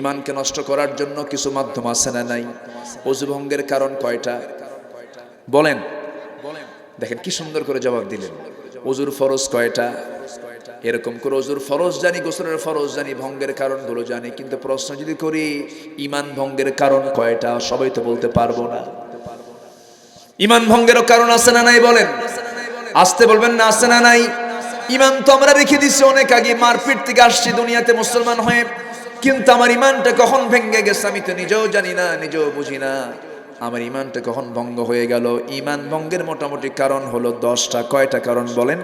ইমানকে নষ্ট করার জন্য কিছু মাধ্যম আছে না নাই? অজু ভঙ্গের কারণ কয়টা? বলেন। দেখেন, কি সুন্দর করে জবাব দিলেন। অজুর ফরজ কয়টা? এরকম করে অজুর ফরজ জানি, গোসলের ফরজ জানি, ভঙ্গের কারণগুলো জানি, কিন্তু প্রশ্ন যদি করি, ইমান ভঙ্গের কারণ কয়টা? সবাই তো বলতে পারব না। ইমান ভঙ্গেরও কারণ আছে না নাই বলেন? আসতে বলবেন না আছে না নাই? ইমান তো আমরা রেখে দিছি অনেক আগে, মারপিট থেকে আসছি দুনিয়াতে মুসলমান হয়ে। কিন্তু আমার ইমানটা কখন ভেঙে গেছে আমি তো নিজেও জানি না, নিজেও বুঝি না। আমার ইমানটা কখন ভঙ্গ হয়ে গেল? ইমান ভঙ্গের মোটামুটি কারণ হলো দশটা। কয়টা কারণ বলেন?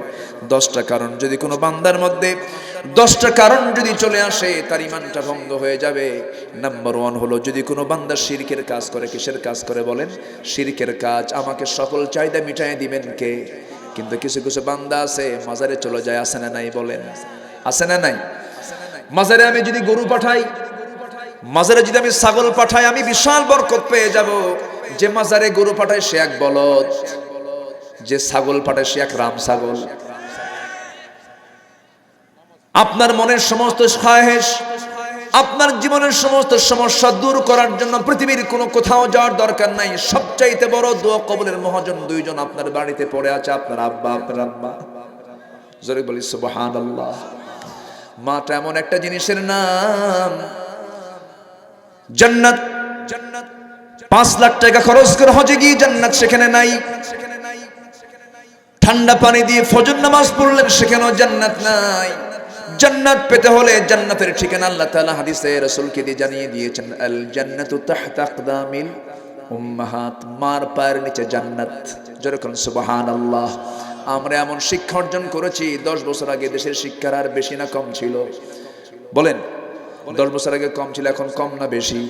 দশটা কারণ। যদি কোনো বান্দার মধ্যে দশটা কারণ যদি চলে আসে, তার ইমানটা ভঙ্গ হয়ে যাবে। নাম্বার ওয়ান হলো, যদি কোনো বান্দা শিরকের কাজ করে, কিসের কাজ করে বলেন? শিরকের কাজ। আমাকে সকল চাহিদা মিটাই দিবেন কে? কিন্তু কিছু কিছু বান্দা আছে, মাজারে চলে যায়, আসে না নাই বলেন? আসে না নাই? মাজারে আমি যদি গরু পাঠাই, মাজারে যদি আমি ছাগল পাঠাই, আমি বিশাল বরকত পেয়ে যাব। যে মাজারে গরু পাঠায় সে এক বলদ, যে ছাগল পাঠায় সে এক রাম ছাগল। আপনার মনের সমস্ত খাহেশ আপনার জীবনের সমস্ত সমস্যা দূর করার জন্য পৃথিবীর কোনো কোথাও যাওয়ার দরকার নাই। সবচাইতে বড় দোয়া কবলের মহাজন দুইজন আপনার বাড়িতে পড়ে আছে, আপনার আব্বা আপনার আব্বা জোরে বলি সুবহান আল্লাহ মাটা এমন একটা জিনিসের নাম। জান্নাত। জান্নাত পাঁচ লাখ টাকা খরচ করে হজে গিয়ে জান্নাত সেখানে নাই। ঠান্ডা পানি দিয়ে ফজর নামাজ পড়লেন, সেখানেও জান্নাত নাই। জান্নাত পেতে হলে জান্নাতের ঠিকানা আল্লাহ তাআলা হাদিসে রাসূলকে দিয়ে জানিয়ে দিয়েছেন, আল জান্নাতু তাহতা আকদামিল উম্মাহাত, মার পায়ের নিচে জান্নাত। যেরকম সুবহানাল্লাহ। আমরা এমন শিক্ষা অর্জন করেছি, দশ বছর আগে দেশের শিক্ষার আর বেশি না, কম ছিল? বলেন, দশ বছর আগে কম ছিল, এখন কম না বেশি?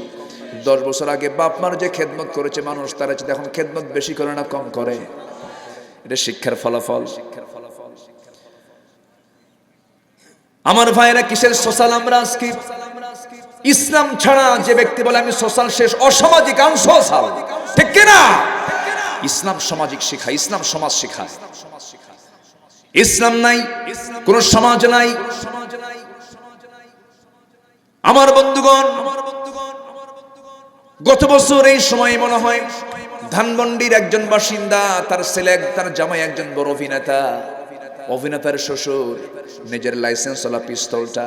দশ বছর আগে বাপ মার যে খেদমত করেছে মানুষ, তারা যদি এখন খেদমত বেশি করে না, কম করে? এটা শিক্ষার ফলাফল। শিক্ষার ফলাফল আমার ভাইয়েরা, কিসের সোশ্যাল আমরা আজকে? ইসলাম ছাড়া যে ব্যক্তি বলে, আমি সোশ্যাল শেষ, অসামাজিক আনসোশাল ঠিক কিনা? ইসলাম সামাজিক শিখা ইসলাম সমাজ শিখায়। ইসলাম নাই, কোন সমাজ নাই। আমার বন্ধুগণ, গত বছর এই সময় মনে হয় ধানমন্ডির একজন বাসিন্দা, তার ছেলে, তার জামাই একজন বড় অভিনেতা। অভিনেতার শ্বশুর, নিজের লাইসেন্স ওলা পিস্তলটা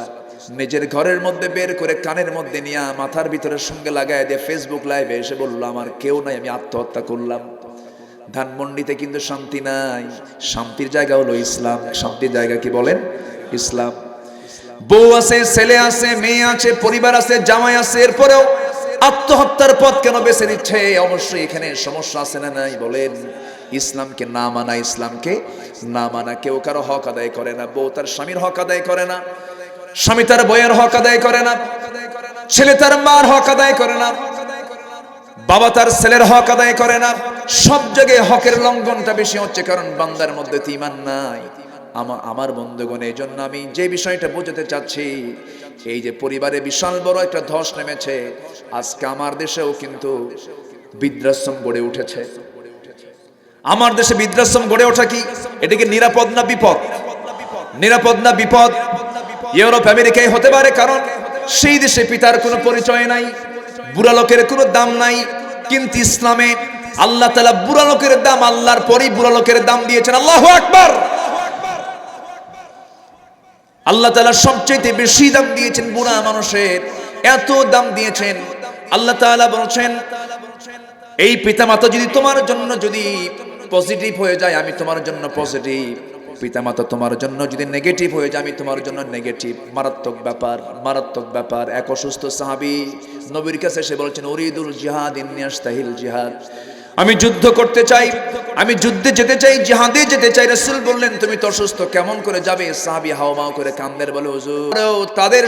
নিজের ঘরের মধ্যে বের করে কানের মধ্যে নিয়ে মাথার ভিতরে সঙ্গে লাগায় দিয়ে ফেসবুক লাইভে এসে বলল, আমার কেউ নাই, আমি আত্মহত্যা করলাম। ধানমন্ডিতে কিন্তু শান্তি নাই। শান্তির জায়গা হলো ইসলাম। শান্তির জায়গা কি বলেন? ইসলাম। বউ আছে, ছেলে আছে, মেয়ে আছে, পরিবার আছে, জামাই আছে, এরপরেও আত্মহত্যার পথ কেন বেছে নিচ্ছে? অবশ্যই এখানে সমস্যা আছে না নাই? বলেন, ইসলামকে না মানা, ইসলামকে না মানা কেউ কারও হক আদায় করে না। বউ তার স্বামীর হক আদায় করে না। স্বামী তার বইয়ের হক আদায় করে না। ছেলে তার মার হক আদায় করে না। বাবা তার ছেলের হক আদায় করে না। সব জায়গায় হকের লঙ্ঘনটা বেশি হচ্ছে, কারণ বান্দার মধ্যে তিমান নাই। আমার বন্ধুগণ এই জন্য আমি যে বিষয়টা বোঝাতে চাচ্ছি, এই যে পরিবারে বিশাল বড় একটা ধস নেমেছে, আজকে আমার দেশেও কিন্তু বৃদ্ধাশ্রম গড়ে উঠেছে। আমার দেশে বৃদ্ধাশ্রম গড়ে ওঠা কি? এটা কি নিরাপদ না বিপদ? নিরাপদ না বিপদ? ইউরোপ, আমেরিকায় হতে পারে, কারণ সেই দেশে পিতার কোনো পরিচয় নাই, বুড়া লোকের কোনো দাম নাই, কিন্তু ইসলামে আল্লাহ তালা বুড়া লোকের দাম আল্লাহর পরেই বুড়া লোকের দাম দিয়েছেন। আল্লাহ আকবার। আল্লাহ তালা সবচেয়ে বেশি দাম দিয়েছেন বুড়া মানুষের। এত দাম দিয়েছেন। আল্লাহ তাআলা বলছেন, এই পিতামাতা যদি তোমার জন্য যদি পজিটিভ হয়ে যায়, আমি তোমার জন্য পজিটিভ পিতামাতা তোমার জন্য যদি নেগেটিভ হয়ে যায়, আমি তোমার জন্য নেগেটিভ মারাত্মক ব্যাপার মারাত্মক ব্যাপার। এক অসুস্থ সাহাবি নবীর কাছে এসে বলছেন ওরিদুল জিহাদ ইন্নিয়াস তাহিল জিহাদ। আমি যুদ্ধ করতে চাই, আমি যুদ্ধে যেতে চাই, জিহাদে যেতে চাই। রাসূল বললেন, তুমি তো অসুস্থ, কেমন করে যাবে? সাহাবি হাওমাও করে কান্দের বলে, হুজুর তাদের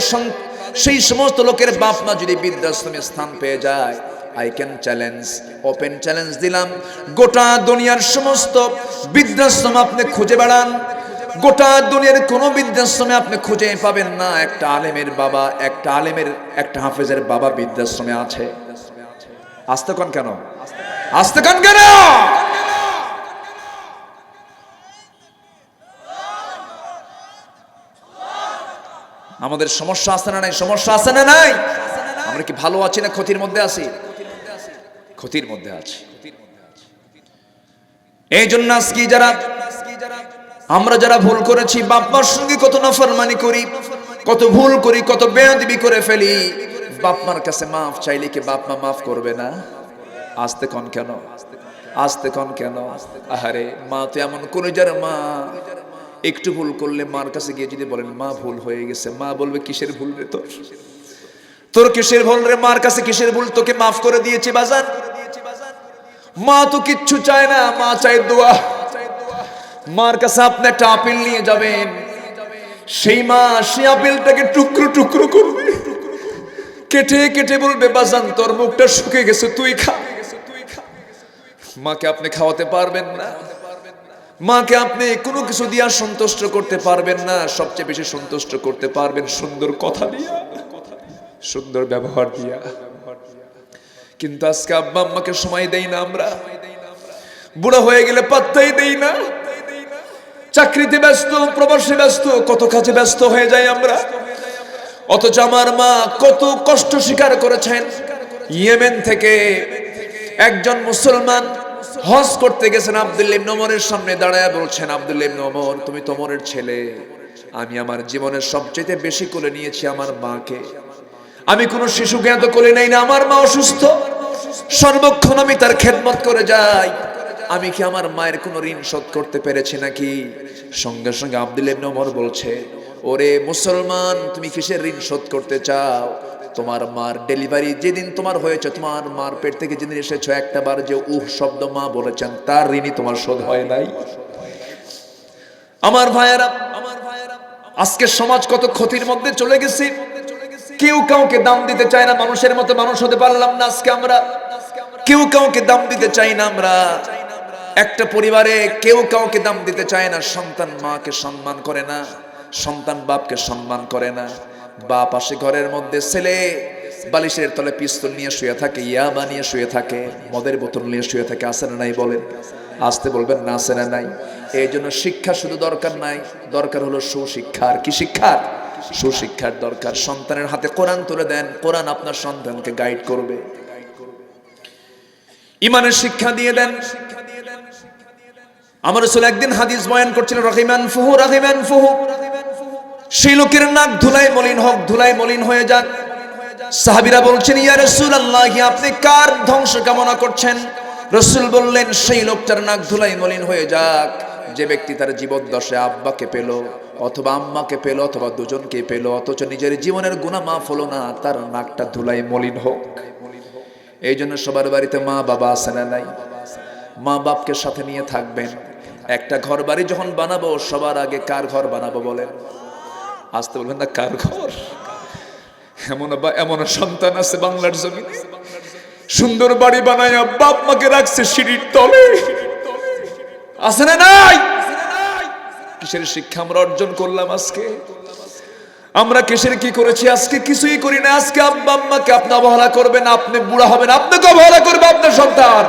সেই সমস্ত লোকের বাপ মা যদি বৃদ্ধাশ্রমে স্থান পেয়ে যায় I can challenge open challenge দিলাম। গোটা দুনিয়ার সমস্ত বৃদ্ধাশ্রম আপনি খুঁজে বেড়ান। গোটা দুনিয়ার কোনো বৃদ্ধাশ্রমে আপনি খুঁজে পাবেন না। একটা আলেমের বাবা, একটা আলেমের, একটা হাফেজের বাবা বৃদ্ধাশ্রমে আছে। আসতে কন কেন? আসতে কন কেন আমাদের সমস্যা আছে না নাই? সমস্যা আছে না নাই? আমরা কি ভালো আছি না ক্ষতির মধ্যে আছি? ক্ষতির মধ্যে আছি। এই জন্য আজকে যারা, আমরা যারা ভুল করেছি, বাপমার সঙ্গে কত নাফরমানি করি, কত ভুল করি, কত বেয়াদবি করে ফেলি, বাপমার কাছে মাফ চাইলে কি বাপ মা মাফ করবে না? আসতে কন কেন? আসতে কন কেন? আহারে, মা তো এমন কোন যার মা, একটু ভুল করলে মার কাছে গিয়ে যদি বলেন, মা, ভুল হয়ে গেছে। মা বলবে, কিসের ভুল রে তোর? তোর কিসের ভুল রে? মার কাছে কিসের ভুল? তোকে মাফ করে দিয়েছে বাজার মা তো কিচ্ছু চায় না, মা চায় দোয়া। মার কাছে আপনি একটা আপেল নিয়ে যাবেন। সেই মা, সেই আপেলটাকে টুকরো টুকরো করবে। কেটে কেটে বলবে, বাজান, তোর মুখটা শুকে গেছে, তুই খা। মাকে আপনি খাওয়াতে পারবেন না। মাকে আপনি কোনো কিছু দিয়া সন্তুষ্ট করতে পারবেন না। সবচেয়ে বেশি সন্তুষ্ট করতে পারবেন সুন্দর কথা দিয়া, সুন্দর ব্যবহার দিয়া। কিন্তু আজকে আব্বা আম্মাকে সময় দেই না আমরা। বুড়া হয়ে গেলে পাত্তাই দেই না। চাকরিতে ব্যস্ত, প্রবাসে ব্যস্ত, কত কাজে ব্যস্ত হয়ে যায় আমরা। অথচ আমার মা কত কষ্ট স্বীকার করেছেন। ইয়েমেন থেকে একজন মুসলমান হজ করতে গেছেন আব্দুল্লিম নমরের সামনে দাঁড়ায় বলছেন আব্দুল্লিম নমর তুমি তোমরের ছেলে। আমি আমার জীবনের সবচেয়ে বেশি কোলে নিয়েছি আমার মাকে। আমি কোনো শিশুকে এত কোলে নেই না, আমার মা অসুস্থ। সর্বক্ষণ আমি তার খেদমত করে যাই। আমি কি আমার মায়ের কোনো ঋণ শোধ করতে পেরেছি নাকি? সঙ্গে সঙ্গে আব্দুল ইবনে বলছে, ওরে মুসলমান, তুমি কিসের ঋণ শোধ করতে চাও? তোমার মার ডেলিভারি যেদিন তোমার হয়েছে, তোমার মার পেট থেকে যেদিন এসেছ, একটা বার যে উহ শব্দ মা বলেছেন, তার ঋণই তোমার শোধ হয় নাই। আমার ভাইয়েরা আমার ভাইয়েরা আজকে সমাজ কত ক্ষতির মধ্যে চলে গেছে। কেউ কাউকে দাম দিতে চায় না, মানুষের মতো মানুষ হতে পারলাম না আজকে আমরা। কেউ কাউকে দাম দিতে চাই না আমরা। একটা পরিবারে কেউ কাউকে দাম দিতে চায় না, সন্তান মাকে সম্মান করে না, সন্তান বাপকে সম্মান করে না। বাপ আসে ঘরের মধ্যে ছেলে, বালিশের তলে পিস্তল নিয়ে শুয়ে থাকে ইয়া বানিয়ে শুয়ে থাকে, মদের বোতল নিয়ে শুয়ে থাকে আসে না নাই বলেন? আসতে বলবেন না আসে না নাই? এই জন্য শিক্ষা শুধু দরকার নাই, দরকার হলো সুশিক্ষার। কি শিক্ষার? সুশিক্ষার দরকার। সন্তানের হাতে কোরআন তুলে দেন, কোরআন আপনার সন্তানকে গাইড করবে। ইমানের শিক্ষা দিয়ে দেন। আমার একদিন হাদিস বয়ান করছিলেন, রহিমান ফুহু রহিমান ফুহু। সেই লোকের নাক ধুলাই মলিন হোক, ধুলাই মলিন হয়ে যাক। সাহাবিরা বলছেন, ইয়া রসুল আল্লাহ আপনি কার ধ্বংস কামনা করছেন? রসুল বললেন, সেই লোকটার নাক ধুলাই মলিন হয়ে যাক। যে ব্যক্তি তার জীবদ্দশে আব্বাকে পেল, অথবা আম্মাকে পেল, অথবা দুজনকে পেল, অথচ নিজের জীবনের গুণা মাফ হলো না, তার নাকটা ধুলাই মলিন হোক। এই জন্য সবার বাড়িতে মা বাবা আছে না নাই? মা বাপকে সাথে নিয়ে থাকবেন। একটা ঘর বাড়ি যখন বানাবো, সবার আগে কার ঘর বানাবো বলেন? আসতে বলবেন না, কার ঘর এমন বা এমন সন্তান আছে বাংলার জমিনে। সুন্দর বাড়ি বানায় বাপ মাকে রাখছে সিঁড়ির তলে। আছে না নাই? কিসের শিক্ষা আমরা অর্জন করলাম আজকে? আমরা কিসের কি করেছি আজকে? কিছুই করি না। আজকে আব্বা আম্মাকে আপনি অবহেলা করবেন, আপনি বুড়া হবেন, আপনাকে অবহেলা করবে আপনার সন্তান।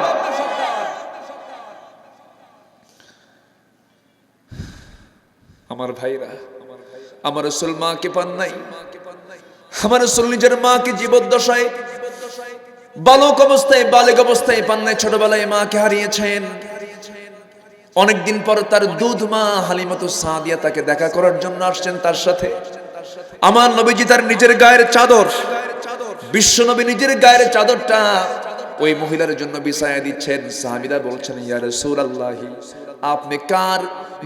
আমার ভাইরা আমার রসুল মাকে পান নাই। আমার রসুল নিজের মাকে জীবদ্দশায়, বালক অবস্থায়, বালেক অবস্থায় পান নাই। ছোটবেলায় মাকে হারিয়েছেন। অনেকদিন পর তার দুধ মা হালিমতো সাদিয়া তাকে দেখা করার জন্য আসছেন তার সাথে। আমার নবীজি তার নিজের গায়ের চাদর বিশ্ব নবী নিজের গায়ের চাদরটা ওই মহিলার জন্য বিছায়া দিচ্ছেন। সাহাবিরা বলছেন, ইয়া রাসূলুল্লাহি। আপনি কার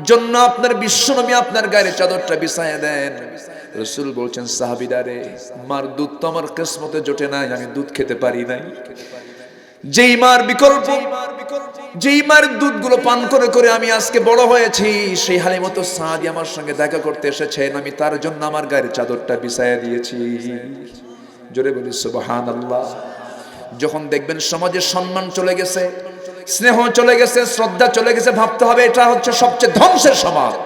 জন্য আপনার বিশ্ব নবী আপনার গায়ের চাদরটা বিছায়া দেন? রসুল বলছেন সাহাবিরা রে মার দুধ তো আমার কিসমতে জোটে নাই, আমি দুধ খেতে পারি নাই। যেই মার বিকল্প, যেই মার দুধগুলো পান করে করে আমি আজকে বড় হয়েছি, সেই হালিমতো সাদি আমার সঙ্গে দেখা করতে এসেছেন, আমি তার জন্য আমার গায়ের চাদরটা বিছায়া দিয়েছি। জোরে বলি সুবহান আল্লাহ যখন দেখবেন সমাজের সম্মান চলে গেছে স্নেহ চলে গেছে, শ্রদ্ধা চলে গেছে, ভাবতে হবে এটা হচ্ছে সবচেয়ে ধ্বংসের সমাজ।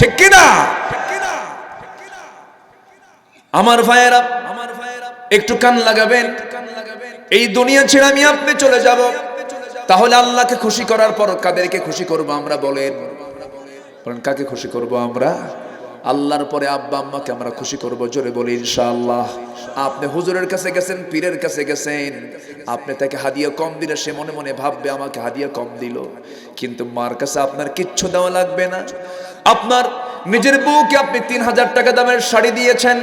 ঠিক কিনা? আমার ভাইয়েরা আমার ভাইয়েরা একটু কান লাগাবেন। এই দুনিয়া ছেড়ে আমি আপনি চলে যাব। তাহলে আল্লাহকে খুশি করার পর কাদেরকে খুশি করব আমরা বলেন, কাকে খুশি করব আমরা? আল্লাহর পরে আব্বা আম্মাকে আমরা খুশি করব, জোরে বলি ইনশাআল্লাহ। আপনি হুজুরের কাছে গেছেন, পীরের কাছে গেছেন। আপনি তাকে হাদিয়া কম দিলে সে মনে মনে ভাববে, আমাকে হাদিয়া কম দিল। কিন্তু মার কাছে আপনার কিচ্ছু দেওয়া লাগবে না। আপনার নিজের বউকে আপনি তিন হাজার টাকা দামের শাড়ি দিয়েছেন,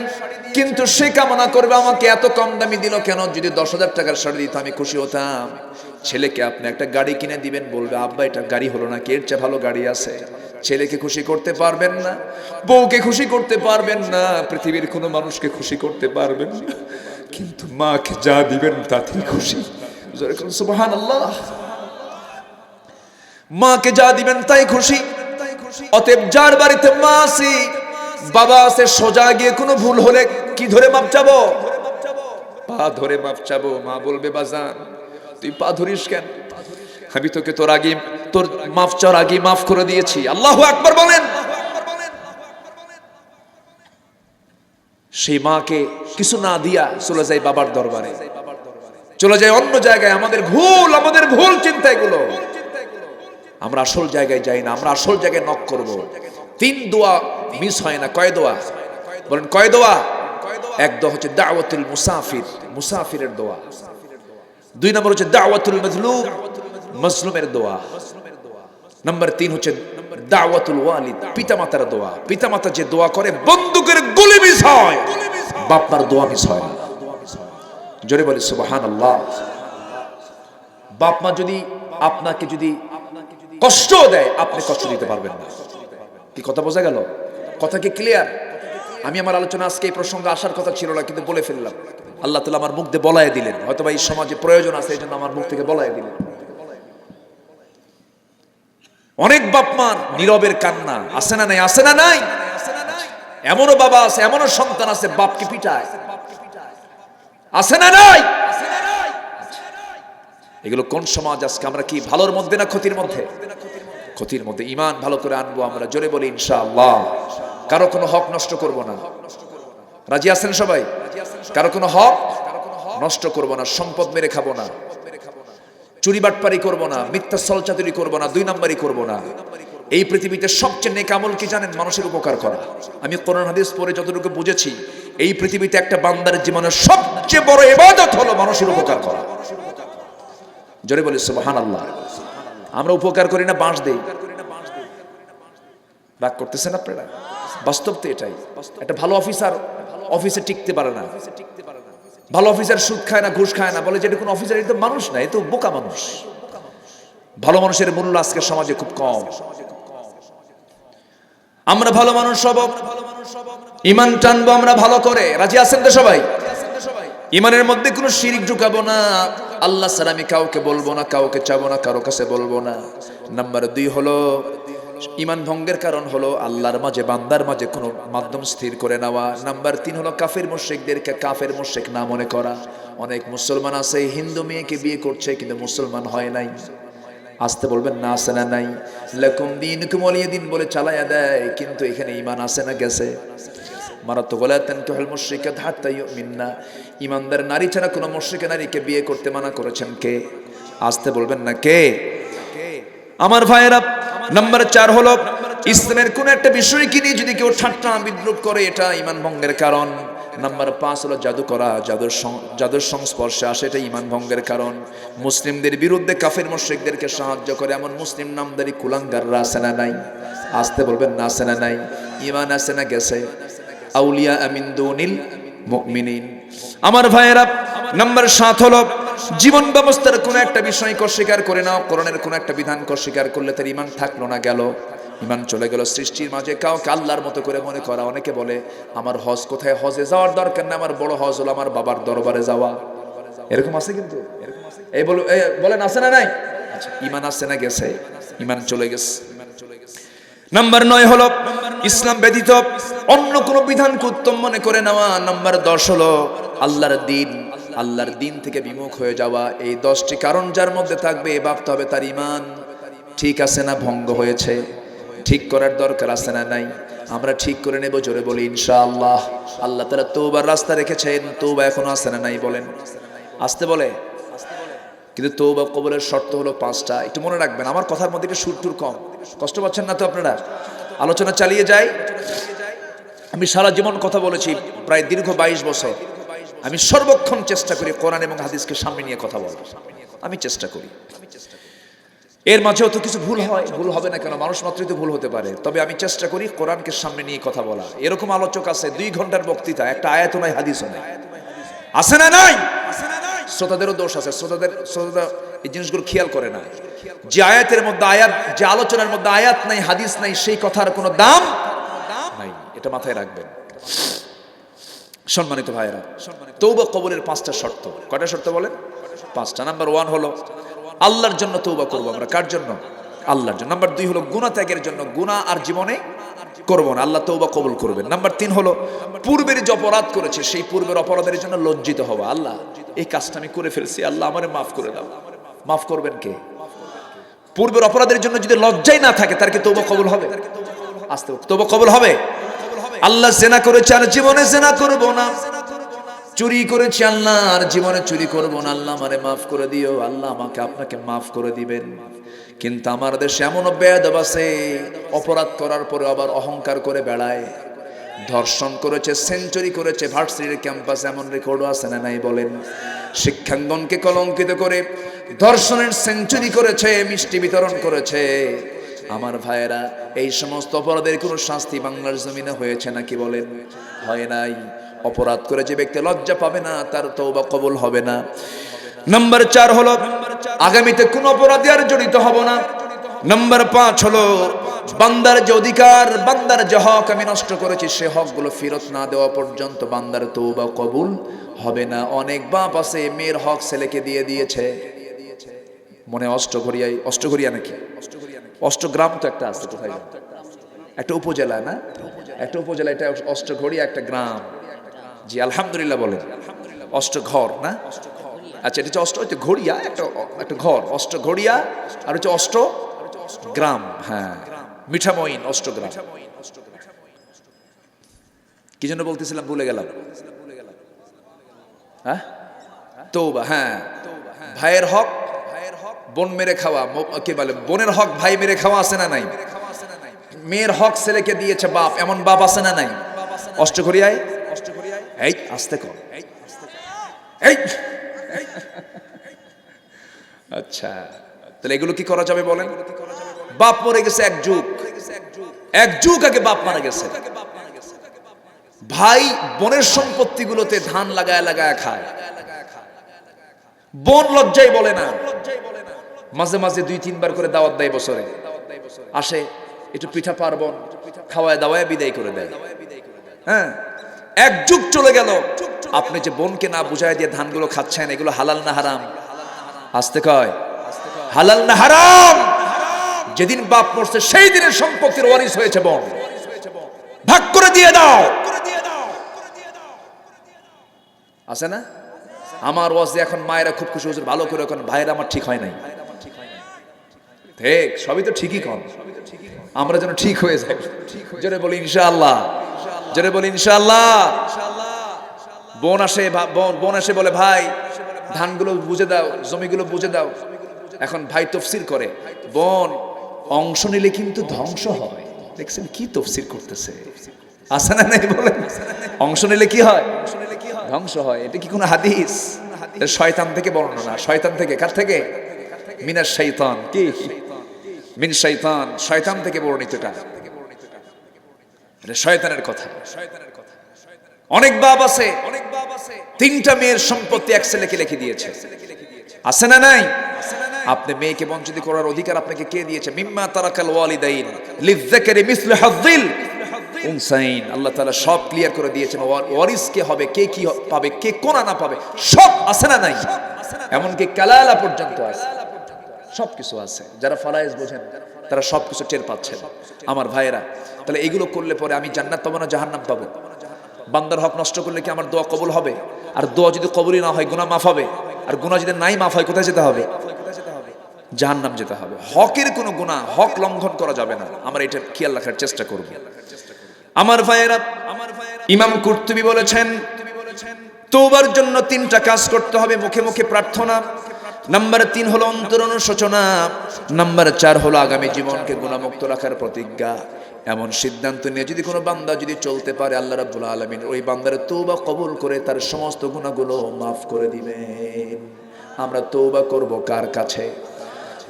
কিন্তু সে কামনা করবে, আমাকে এত কম দামি দিল কেন? যদি দশ হাজার টাকার শাড়ি দিত, আমি খুশি হতাম। ছেলেকে আপনি একটা গাড়ি কিনে দিবেন, বলবে, আব্বা, এটা গাড়ি হলো না এর চেয়ে ভালো গাড়ি আছে? ছেলেকে খুশি করতে পারবেন না, বউকে খুশি করতে পারবেন না, পৃথিবীর কোনো মানুষকে খুশি করতে পারবেন না। কিন্তু মাকে যা দিবেন, তাতেই খুশি। সুবাহান আল্লাহ মাকে যা দিবেন, তাই খুশি। অতএব যার বাড়িতে মা আছে, বাবা আছে, সোজা গিয়ে কোনো ভুল হলে কি ধরে মাপ চাবো? পা ধরে মাপ চাবো। মা বলবে, বাজান তুই পা ধরিস কেন? আমি তোকে তোর আগে, তোর মাফ চাওয়ার আগে মাফ করে দিয়েছি। আল্লাহ আকবার বলেন। সেই মাকে কিছু না দিয়া চলে যায় বাবার দরবারে। চলে যায় অন্য জায়গায়। আমাদের ভুল আমাদের ভুল চিন্তাগুলো। আমরা আসল জায়গায় যাই না, আমরা আসল জায়গায় নক করব। তিন দোয়া মিস হয় না। কয় দোয়া? বলেন, কয় দোয়া? এক দোয়া হচ্ছে দাওয়াতুল মুসাফির, মুসাফিরের দোয়া। দুই নম্বর হচ্ছে দাওয়াতুল মজলুম, মজলুমের দোয়া। নাম্বার তিন হচ্ছে দাওয়াতুল ওয়ালিদ, পিতামাতার দোয়া। পিতামাতা যে দোয়া করে, বন্দুকের গুলি মিস হয়। বাপমার দোয়া মিস হয় না। জোরে বলি সুবাহান আল্লাহ বাপ মা যদি আপনাকে যদি কষ্ট দেয়, আপনি কষ্ট দিতে পারবেন না। কি কথা বোঝা গেল? কথা কি ক্লিয়ার আমি আমার আলোচনা আজকে এই প্রসঙ্গে আসার কথা ছিল না, কিন্তু বলে ফেললাম। আল্লাহ তালা আমার মুখ দিয়ে বলায় দিলেন। হয়তো এই সমাজে প্রয়োজন আছে এই জন্য আমার মুখ থেকে বলায় দিলেন। অনেক বাপ মার নীরবের কান্না, আছে না নাই? আছে না নাই? এমনও বাবা আছে, এমনও সন্তান আছে, বাপকে পিটায়। আছে না নাই? এগুলো কোন সমাজ আজকে? আমরা কি ভালোর মধ্যে না ক্ষতির মধ্যে? ক্ষতির মধ্যে। ইমান ভালো করে আনব আমরা, জোরে বলি ইনশাআল্লাহ। কারও কোনো হক নষ্ট করব না। রাজি আছেন সবাই? কারও কোনো হক? নষ্ট করব না, সম্পদ মেরে খাব না। চুরি বাটপারি করব না, মিথ্যা সলচাতুরি করব না, দুই নাম্বারই করব না। এই পৃথিবীতে সবচেয়ে নেক আমল কি জানেন? মানুষের উপকার করা। আমি কোরআন, হাদিস পড়ে যতটুকু বুঝেছি, এই পৃথিবীতে একটা বান্দার জীবনের সবচেয়ে বড় ইবাদত হলো মানুষের উপকার করা। জোরে বলি সুবহান আল্লাহ আমরা উপকার করি না, বাঁশ দেই। রাগ করতেছেন আপনারা? বাস্তব তো এটাই। একটা ভালো অফিসার অফিসে টিকতে পারে না। ভালো অফিসার সুদ খায় না, ঘুষ খায় না, বলে যে এটা কোনো অফিসার, এটা মানুষ না, এ তো বোকা মানুষ। ভালো মানুষের মূল্য আজকে সমাজে খুব কম। আমরা ভালো মানুষ সব ইমান টানবো আমরা ভালো করে। রাজি আছেন তো সবাই? ইমানের মধ্যে কোনো শিরিক ঢুকাবো না। আল্লাহ আমি কাউকে বলব না, কাউকে চাবো না, কারও কাছে বলব না। নাম্বার দুই হলো ইমান ভঙ্গের কারণ হলো আল্লাহর মাঝে, বান্দার মাঝে কোনো মাধ্যম স্থির করে নেওয়া। নাম্বার তিন হলো কাফের মুশ্রিকদেরকে কাফের মুশ্রিক না মনে করা। অনেক মুসলমান আছে, হিন্দু মেয়েকে বিয়ে করছে কিন্তু মুসলমান হয় নাই। আসতে বলবেন, না, আসে না, নাই। লেকুম দিন কুমলিয়ে দিন বলে চালাইয়া দেয়, কিন্তু এখানে ইমান আসে না, গেছে। মারাত্মক বলে তেনকেহল মুশ্রিকাত হাত্তা ইউমিন্না। ইমানদার নারী ছাড়া কোনো মুশ্রিকা নারীকে বিয়ে করতে মানা করেছেন কে? আসতে বলবেন না, কে? আমার ভাইয়েরা নাম্বার চার হলো, ইসলামের কোন একটা বিষয়কে নিয়ে যদি কেউ ঠাট্টা বিদ্রুপ করে, এটা ইমান ভঙ্গের কারণ। নাম্বার পাঁচ হলো জাদু করা জাদুর জাদুর সংস্পর্শে আসে, এটা ইমান ভঙ্গের কারণ। মুসলিমদের বিরুদ্ধে কাফের মুশ্রিকদেরকে সাহায্য করে, এমন মুসলিম নামদারি কুলাঙ্গাররা আছে না নাই? আসতে বলবেন না, আছে না নাই? ইমান আছে না গেছে? আউলিয়া আমিন দুনিল মুমিনিন। আমার ভাইয়েরা, নাম্বার সাত হলো জীবন ব্যবস্থার কোনো একটা বিষয়কে অস্বীকার করে নাও করণের কোনো একটা বিধানকে অস্বীকার করলে তার ইমান থাকল না, গেল। ইমান চলে গেল সৃষ্টির মাঝে। কাউকে আল্লাহর মতো করে মনে করা, অনেকে বলে, আমার হজ কোথায়? হজে যাওয়ার দরকার না আমার বড় হজ হলো আমার বাবার দরবারে যাওয়া। এরকম আছে কিন্তু? এই বলো বলেন, আছে না নাই? আচ্ছা ইমান আছে না গেছে? ইমান চলে গেছে। নাম্বার নয় হলো, ইসলাম ব্যতীত অন্য কোনো বিধানকে উত্তম মনে করে নেওয়া। নাম্বার দশ হলো, আল্লাহর দিন আল্লাহর দিন থেকে বিমুখ হয়ে যাওয়া এই দশটি কারণ যার মধ্যে থাকবে এ ভাবতে হবে তার ইমান ঠিক আছে না ভঙ্গ হয়েছে? ঠিক করার দরকার আছে না নাই? আমরা ঠিক করে নেব, জোরে বলি ইনশাআল্লাহ। আল্লাহ তারা তৌবার রাস্তা রেখেছেন তৌবা এখনও আছে না নাই বলেন। আসতে বলে? কিন্তু তৌবা কবরের শর্ত হলো পাঁচটা। একটু মনে রাখবেন, আমার কথার মধ্যে একটু সুর টুর কম। কষ্ট পাচ্ছেন না তো আপনারা? আলোচনা চালিয়ে যাই। আমি সারা জীবন কথা বলেছি, প্রায় দীর্ঘ বাইশ বছর। আমি সর্বক্ষণ চেষ্টা করি কোরআন এবং হাদিসকে সামনে নিয়ে কথা বলার। আমি চেষ্টা করি। এর মাঝেও তো কিছু ভুল হয়, ভুল হবে না কেন? মানুষ মাত্রই তো ভুল হতে পারে। তবে আমি চেষ্টা করি কোরআনকে সামনে নিয়ে কথা বলা এরকম আলোচক আছে, দুই ঘণ্টার বক্তৃতা, একটা আয়াত নাই, হাদিসও নাই। আছে না নাই? শ্রোতাদেরও দোষ আছে। শ্রোতাদের শ্রোতাদের এই জিনিসগুলো খেয়াল করে না। যে আয়াতের মধ্যে আয়াত, যে আলোচনার মধ্যে আয়াত নাই, হাদিস নাই, সেই কথার কোনো দাম নাই। এটা মাথায় রাখবেন। সম্মানিত ভাইরা তৌবা কবরের পাঁচটা শর্ত। কয়টা শর্ত বলেন? পাঁচটা। নাম্বার ওয়ান হলো, আল্লাহর জন্য তৌবা করব আমরা। কার জন্য? আল্লাহর জন্য। নাম্বার দুই হলো গুণা ত্যাগের জন্য গুণা আর জীবনে করব না। আল্লাহ তৌবা কবুল করবেন। নাম্বার তিন হলো, পূর্বের যে অপরাধ করেছে, সেই পূর্বের অপরাধের জন্য লজ্জিত হওয়া। আল্লাহ, এই কাজটা আমি করে ফেলছি। আল্লাহ আমারে মাফ করে দাও। মাফ করবেন কে? পূর্বের অপরাধের জন্য যদি লজ্জাই না থাকে, তার কি তৌবা কবুল হবে? আসতে তৌবা কবুল হবে? আল্লাহ জেনা করেছে আর জীবনে জেনা করব না। চুরি করেছি আল্লাহ, আর জীবনে চুরি করব না। আল্লাহ আমারে মাফ করে দিও, আল্লাহ আমাকে আপনাকে মাফ করে দিবেন। কিন্তু আমার দেশে এমনও বেয়াদব আছে, অপরাধ করার পরে আবার অহংকার করে বেড়ায়। ধর্ষণ করেছে, সেঞ্চুরি করেছে, ভার্সিটির ক্যাম্পাসে এমন রেকর্ডও আছে না নাই বলেন? শিক্ষাঙ্গনকে কলঙ্কিত করে ধর্ষণের সেঞ্চুরি করেছে, মিষ্টি বিতরণ করেছে। আমার ভাইয়েরা, এই সমস্ত অপরাধের কোনো শাস্তি বাংলার জমিনে হয়েছে নাকি বলেন? হয় নাই। অপরাধ করে যে ব্যক্তি লজ্জা পাবে না, তার তৌবা কবুল হবে না। নাম্বার চার হলো, আগামীতে কোন অপরাধী আর জড়িত হব না। নাম্বার পাঁচ হলো, বান্দার যে অধিকার, বান্দার যে হক আমি নষ্ট করেছি, সে হকগুলো ফেরত না দেওয়া পর্যন্ত বান্দার তৌবা কবুল হবে না। অনেক বাপ আছে, মেয়ের হক ছেলেকে দিয়ে দিয়েছে। মনে অষ্টঘরিয়াই অষ্টঘরিয়া নাকি? অষ্টগ্রাম তো একটা আছে কোথায় একটা উপজেলা, না? একটা উপজেলা, এটা অষ্টঘড়িয়া একটা গ্রাম। জি, আলহামদুলিল্লাহ বলেন। অষ্টঘর, না? আচ্ছা এটা হচ্ছে অষ্ট ঘড়িয়া, একটা একটা ঘর। অষ্ট অষ্টঘড়িয়া, আর হচ্ছে অষ্ট গ্রাম হ্যাঁ। মিঠামইন অষ্টগ্রাম। কি জন্য বলতেছিলাম? ভুলে গেলাম। হ্যাঁ? তৌবা হ্যাঁ। ভাইয়ের হক বোন মেরে খাওয়া কি বলে, বোনের হক ভাই মেরে খাওয়া আছে না নাই? মেয়ের হক ছেলেকে দিয়েছে বাপ, এমন বাপ আছে না নাই? অষ্টঘরিয়ায় এই, আস্তে কর। এই আচ্ছা তাহলে এগুলো কি করা যাবে বলেন? বাপ মরে গেছে এক যুগ। এক যুগ আগে বাপ মারা গেছে। ভাই বোনের সম্পত্তিগুলোতে ধান লাগায় লাগায় খায়। বোন লজ্জাই বলে না। মাঝে মাঝে দুই, তিনবার করে দাওয়াত দেয় বছরে। আসে, একটু পিঠা পার্বণ, খাওয়ায় দাওয়ায় বিদায় করে দেয়। হ্যাঁ এক যুগ চলে গেল। আপনি যে বোনকে না বুঝায় দিয়ে ধানগুলো খাচ্ছেন, এগুলো হালাল না হারাম? আসতে কয় হালাল না হারাম? যেদিন বাপ মরছে, সেই দিনের সম্পত্তির ওয়ারিস হয়েছে বোন। ভাগ করে দিয়ে দাও। আছে না? আমার ওয়াজে এখন মায়েরা খুব খুশি হচ্ছে ভালো করে এখন ভাইয়েরা আমার ঠিক হয় নাই। ঠিক সবই তো ঠিকই কন। আমরা যেন ঠিক হয়ে যাই। জোরে বলি ইনশাআল্লাহ। জোরে বলি ইনশাআল্লাহ। বোন আসে বোন- আসে বলে, ভাই, ধানগুলো বুঝে দাও, জমিগুলো বুঝে দাও। এখন ভাই তফসির করে, বোন, অংশ নিলে কিন্তু ধ্বংস হয়। দেখছেন কি তফসির করতেছে? আছে না নাই বলেন? অংশ নিলে কি হয়? ধ্বংস হয়। এটা কি কোনো হাদিস? শয়তান থেকে বর্ণনা, শয়তান থেকে, কার থেকে? মিনার শৈতান কি? মিন শৈতান শয়তান থেকে বর্ণিত এটা। এটা শয়তানের কথা। অনেক বাপ আছে অনেক বাপ আছে তিনটা মেয়ের সম্পত্তি এক ছেলেকে লিখে দিয়েছে। আছে না নাই? আপনি মেয়েকে বঞ্চিত করার অধিকার আপনাকে কে দিয়েছে? মিম্মা তারাকাল ওয়ালিদাইন। লিযযাকারি মিসলু হাযিল উনসাইন আল্লাহ তাআলা সব ক্লিয়ার করে দিয়েছেন, ওয়ার- ওয়ারিস কে হবে, কে কি পাবে, কে কোন না পাবে, সব আছে না নাই? এমনকি কালালা পর্যন্ত আছে। সব কিছু আছে। যারা ফারাইজ বোঝেন, তারা সব কিছু টের পাচ্ছেন। আমার ভাইয়েরা, তাহলে এগুলো করলে পরে আমি জান্নাত পাবো না জাহান্নাম পাবো? বান্দার হক নষ্ট করলে কি আমার দোয়া কবুল হবে? আর দোয়া যদি কবুলই না হয়, গুনাহ মাফ হবে? আর গুনাহ যদি নাই মাফ হয়, কোথায় যেতে হবে? জাহান্নাম যেতে হবে। হকের কোনো গুনাহ, হক লঙ্ঘন করা যাবে না। আমরা এটা খেয়াল রাখার চেষ্টা করব। আমার ভাইয়েরা আমার ইমাম কুর্তুবি বলেছেন তোবার জন্য তিনটা কাজ করতে হবে, মুখে মুখে প্রার্থনা। নাম্বার তিন হলো অন্তর অনুশোচনা, নাম্বার চার হলো আগামী জীবনকে গুণামুক্ত রাখার প্রতিজ্ঞা। এমন সিদ্ধান্ত নিয়ে যদি কোনো বান্দা যদি চলতে পারে, আল্লাহ রাব্বুল আলামিন ওই বান্দার তৌবা কবুল করে তার সমস্ত গুণাগুলো মাফ করে দিবেন। আমরা তৌবা করব কার কাছে?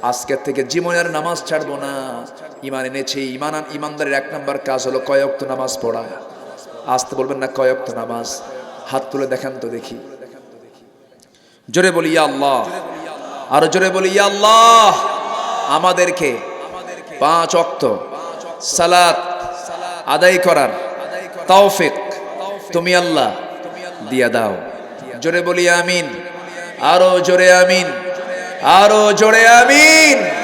আজকের থেকে জীবনের নামাজ ছাড়বো না। ইমান এনেছি। ইমান ইমানদারের এক নম্বর কাজ হলো কয়ক্ত নামাজ পড়া। আসতে বলবেন না কয়ক্ত নামাজ। হাত তুলে দেখান তো দেখি। জোরে বলি আল্লাহ। আরও জোরে বলি আল্লাহ। আমাদেরকে পাঁচ অক্ত সালাত আদায় করার তৌফিক তুমি আল্লাহ দিয়া দাও। জোরে বলি, আমিন। আরও জোরে, আমিন। আরও জোরে আমিন।